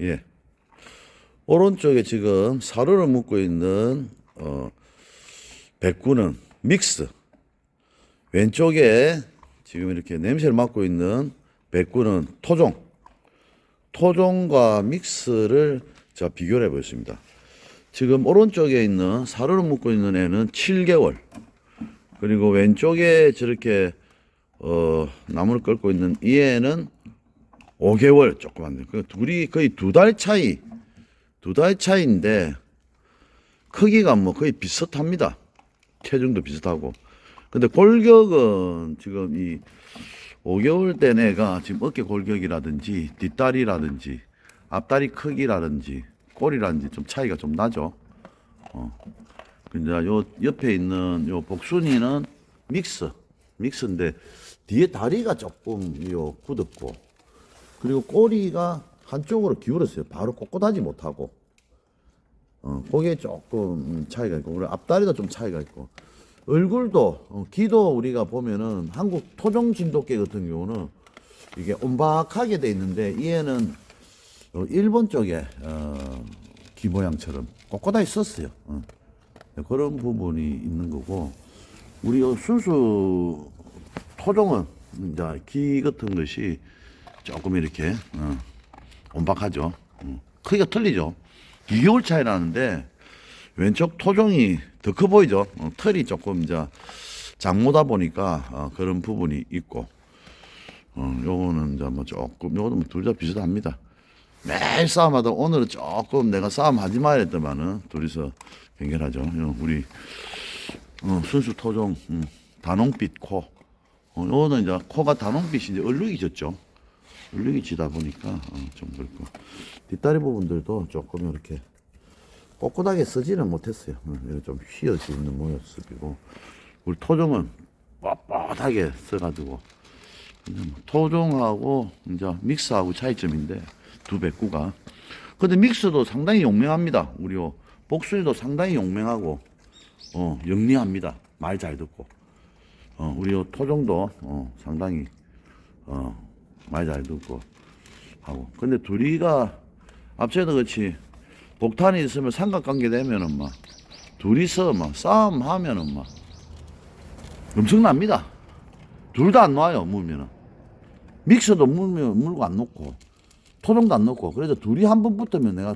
예. 오른쪽에 지금 사료를 묶고 있는 어, 백구는 믹스. 왼쪽에 지금 이렇게 냄새를 맡고 있는 백구는 토종. 토종과 믹스를 제가 비교를 해 보겠습니다. 지금 오른쪽에 있는 사료를 묶고 있는 애는 7개월. 그리고 왼쪽에 저렇게 어, 나무를 끌고 있는 이 애는 5개월 조금 안 돼. 그 둘이 거의 두 달 차이, 두 달 차이인데 크기가 뭐 거의 비슷합니다. 체중도 비슷하고. 근데 골격은 지금 이 5개월 된 애가 지금 어깨 골격이라든지 뒷다리라든지 앞다리 크기라든지 꼬리라든지 좀 차이가 좀 나죠. 어. 근데 요 옆에 있는 요 복순이는 믹스, 믹스인데 뒤에 다리가 조금 요 굳었고 그리고 꼬리가 한쪽으로 기울었어요. 바로 꼿꼿하지 못하고. 어, 그게 조금 차이가 있고, 그리고 앞다리도 좀 차이가 있고, 얼굴도, 어, 귀도 우리가 보면은 한국 토종 진돗개 같은 경우는 이게 온박하게 돼 있는데, 이 애는 어, 일본 쪽에, 어, 귀 모양처럼 꼿꼿하게 썼어요. 어. 그런 부분이 있는 거고, 우리 요 순수 토종은 이제 귀 같은 것이 조금 이렇게 어, 온박하죠. 어, 크기가 틀리죠. 2개월 차이 나는데 왼쪽 토종이 더 커 보이죠. 어, 털이 조금 이제 장모다 보니까 어, 그런 부분이 있고, 어, 요거는 이제 뭐 조금 요거는 뭐둘 다 비슷합니다. 매일 싸움하다 오늘은 조금 내가 싸움 하지 말라 했더만은 둘이서 연결하죠. 요 우리 어, 순수 토종 음, 단홍빛 코. 어, 요거는 이제 코가 단홍빛이 이제 얼룩이 졌죠. 얼룩이 지다 보니까 어, 좀 그렇고 뒷다리 부분들도 조금 이렇게 꼿꼿하게 쓰지는 못했어요. 어, 좀 휘어져 있는 모습이고 우리 토종은 뻣뻣하게 써가지고 뭐 토종하고 이제 믹스하고 차이점인데 두 백구가 근데 믹스도 상당히 용맹합니다. 우리 요 복순이도 상당히 용맹하고 어 영리합니다. 말 잘 듣고 어 우리 요 토종도 어 상당히 어 말잘 듣고 하고 근데 둘이가 앞전에도 그렇지 복탄이 있으면 삼각관계 되면은 막 둘이서 막 싸움하면은 막 엄청납니다. 둘 다 안 놔요 물면은 믹서도 물면 물고 안 놓고 토종도 안 놓고 그래서 둘이 한 번 붙으면 내가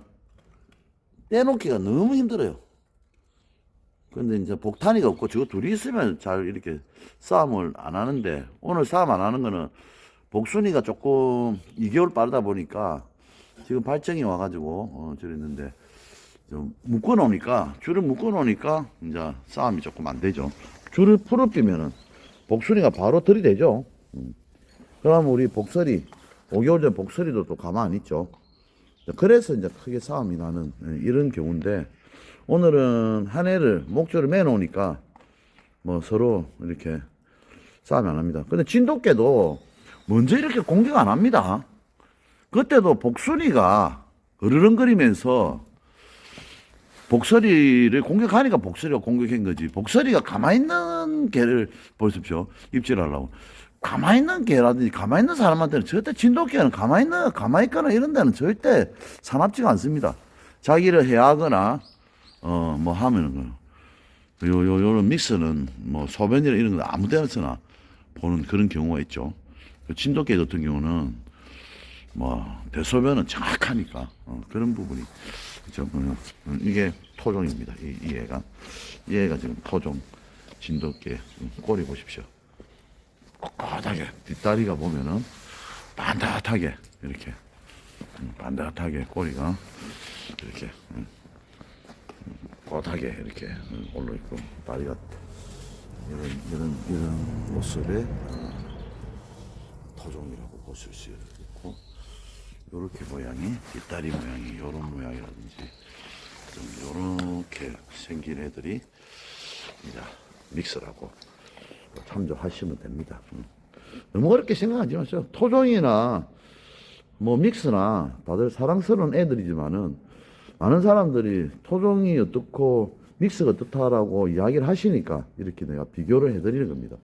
떼놓기가 너무 힘들어요. 근데 이제 복탄이가 없고 저 둘이 있으면 잘 이렇게 싸움을 안 하는데 오늘 싸움 안 하는 거는 복순이가 조금 2개월 빠르다 보니까 지금 발정이 와가지고 어 저랬는데 좀 묶어 놓으니까 줄을 묶어 놓으니까 이제 싸움이 조금 안 되죠. 줄을 풀어 뛰면은 복순이가 바로 들이대죠. 음. 그럼 우리 복설이 5개월 전 복설이도 또 가만 안 있죠. 그래서 이제 크게 싸움이 나는 예, 이런 경우인데 오늘은 한 해를 목줄을 매 놓으니까 뭐 서로 이렇게 싸움 안 합니다. 근데 진돗개도 먼저 이렇게 공격 안 합니다. 그때도 복순이가 으르렁거리면서 복설이를 공격하니까 복설이가 공격한 거지. 복설이가 가만히 있는 개를 보십시오. 입질하려고. 가만히 있는 개라든지 가만히 있는 사람한테는 절대 진돗개는 가만히 있는, 가만히 있거나 이런 데는 절대 사납지가 않습니다. 자기를 해하거나, 어, 뭐 하면은, 그, 요, 요, 요런 믹스는 뭐 소변이나 이런 거 아무 데나 서나 보는 그런 경우가 있죠. 그 진돗개 같은 경우는 뭐 대소변은 정확하니까 어, 그런 부분이 그죠. 어, 어, 이게 토종입니다. 이, 이 애가 이 애가 지금 토종 진돗개 음, 꼬리 보십시오. 꼿꼿하게 뒷다리가 보면은 반듯하게 이렇게 음, 반듯하게 꼬리가 이렇게 꼿하게 이렇게 음, 올라 있고 다리가 이런 이런 이런 모습의 어, 토종이라고 보실 수 있고 요렇게 모양이 뒷다리 모양이 요런 모양이라든지 좀 요렇게 생긴 애들이 이제 믹스라고 참조하시면 됩니다. 음. 너무 어렵게 생각하지 마세요. 토종이나 뭐 믹스나 다들 사랑스러운 애들이지만은 많은 사람들이 토종이 어떻고 믹스가 어떻다라고 이야기를 하시니까 이렇게 내가 비교를 해드리는 겁니다.